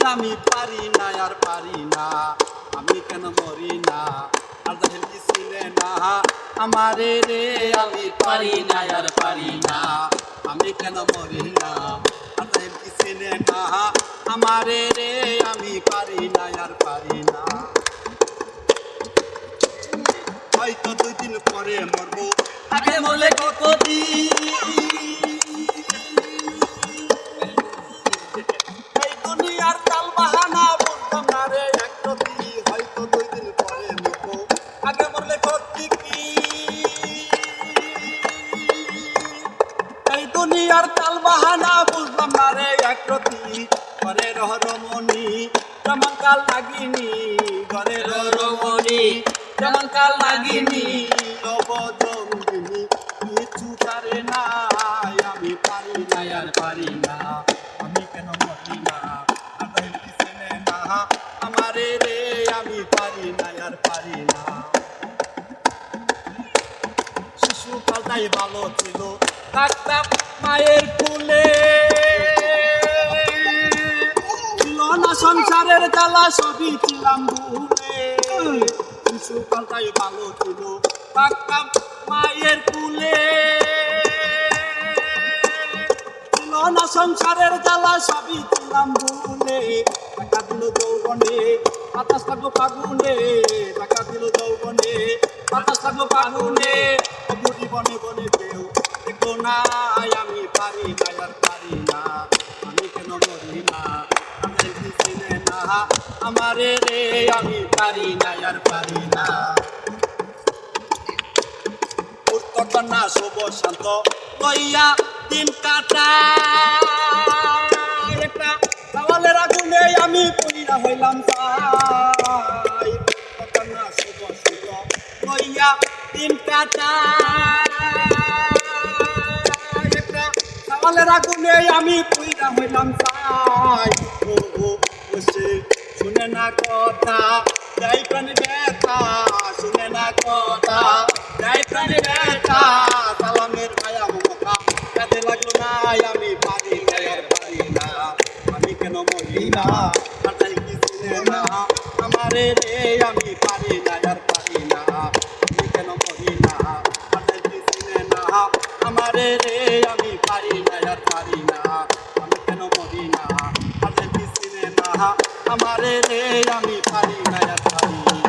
আমি পারি না, আর পারি না। আমি কেন মরি না? আর জাহিল কি ছিলে না আমারে রে, আমি পারি না, আর পারি না। আমি কেন মরি না? আর জাহিল কি ছিলে না আমারে রে, আমি পারি না, আর পারি না। হয়তো দুই দিন পরে মরবো। আগে বলে কতদিন? বাহানা বলতাম না রে এক কি? এই দুনিয়ার তাল বাহানা বুঝলাম না ঘরে রহরমণি তেমন কাল লাগিনি ঘরে রহরমণি তেমন কাল লাগিনি নবজন্মিনী। কিছু পারে না না আর পারি না। আমি কেন মরি না? না, আমারে রে, আমি পারি না, আর পারি না। শিশুকালটাই ভালো ছিল। থাকতাম মায়ের কুলে। ছিল সংসারের জ্বালা, সবই ছিলাম ভুলে। শিশুকালটাই ভালো ছিল। থাকতাম মায়ের কুলে। সংসারের জ্বালা সবই ছিলাম ভুলে টাকা দিল যৌবনে, বাতাস থাকল ফাগুনে। টাকা দিল যৌবনে, বাতাস থাকল ফাগুনে। বুড়ি বনে বনে কেউ দেখো না, আমি পারি না, আর পারি না। আমি কেন মরি না? না আমারে রে, আমি পারি না, আর পারি না। উত্তরকন্যা শুভ শান্ত। লইয়া দিন কাটা দিন কাটা একটা সওয়ালের আগুনে আমি পইরা হইলাম তাই বসে শুনে না কথা, যাই প্রাণ ব্যথা, শুনে না কথা, যাই প্রাণ ব্যথা, সালামের মায়া মমতা কাজে লাগল না আমি পারি না পারি না। আমি কেন না? কাটাই কি না। আমারে রে, আমি পারি না পারি না আমি কেন করি না আজের পিছনে না আমারে রে আমি পারি না আর পারি